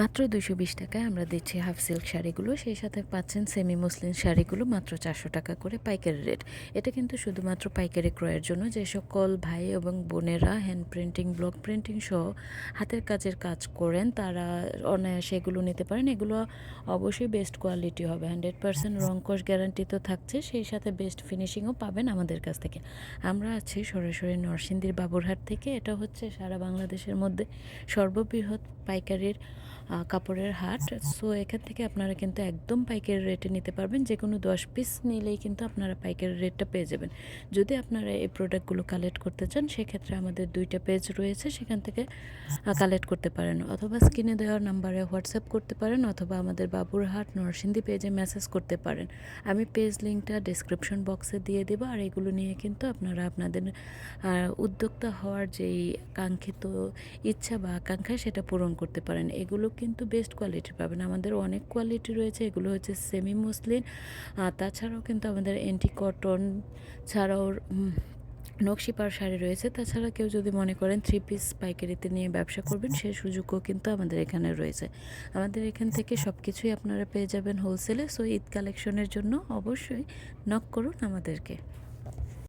মাত্র দুশো বিশ টাকায় আমরা দিচ্ছি হাফ সিল্ক শাড়িগুলো। সেই সাথে পাচ্ছেন সেমি মুসলিম শাড়িগুলো মাত্র চারশো টাকা করে পাইকারি রেট এটা কিন্তু শুধুমাত্র পাইকারি ক্রয়ের জন্য যে সকল ভাই এবং বোনেরা হ্যান্ড প্রিন্টিং ব্লক প্রিন্টিং সহ হাতের কাজের কাজ করেন, তারা অনায়াসে এগুলো নিতে পারেন। এগুলো অবশ্যই বেস্ট কোয়ালিটি হবে। হান্ড্রেড পার্সেন্ট রংকশ গ্যারান্টি তো থাকছে। সেই সাথে বেস্ট ফিনিশিংও পাবেন আমাদের কাছ থেকে। আমরা আছি সরাসরি নরসিংদীর বাবুরহাট থেকে। এটা হচ্ছে সারা বাংলাদেশের মধ্যে সর্ববৃহৎ পাইকারির কাপড়ের হাট। সো এখান থেকে আপনারা কিন্তু একদম পাইকারি রেটে নিতে পারবেন। যে কোনো দশ পিস নিলেই কিন্তু আপনারা পাইকারি রেটটা পেয়ে যাবেন। যদি আপনারা এই প্রোডাক্টগুলো কালেক্ট করতে চান, সেক্ষেত্রে আমাদের দুইটা পেজ রয়েছে। সেখান থেকে কালেক্ট করতে পারেন। অথবা স্ক্রিনে দেওয়া নাম্বারে হোয়াটসঅ্যাপ করতে পারেন, অথবা আমাদের বাবুরহাট নরসিংদী পেজে মেসেজ করতে পারেন। আমি পেজ লিঙ্কটা ডিসক্রিপশন বক্সে দিয়ে দেবো। আর এগুলো নিয়ে কিন্তু আপনারা আপনাদের উদ্যোক্তা হওয়ার যেই কাঙ্ক্ষিত ইচ্ছা বা আকাঙ্ক্ষা, সেটা পূরণ করতে পারেন। এগুলো কিন্তু বেস্ট কোয়ালিটির পাবেন। আমাদের অনেক কোয়ালিটি রয়েছে, এগুলো হচ্ছে সেমি মসলিন তাছাড়াও কিন্তু আমাদের অ্যান্টি কটন ছাড়াও নকশিপার শাড়ি রয়েছে। তাছাড়া কেউ যদি মনে করেন থ্রি পিস পাইকারিতে নিয়ে ব্যবসা করবেন সেই সুযোগও কিন্তু আমাদের এখানে রয়েছে। আমাদের এখান থেকে সব কিছুই আপনারা পেয়ে যাবেন হোলসেলে সো ঈদ কালেকশনের জন্য অবশ্যই নক করুন আমাদেরকে।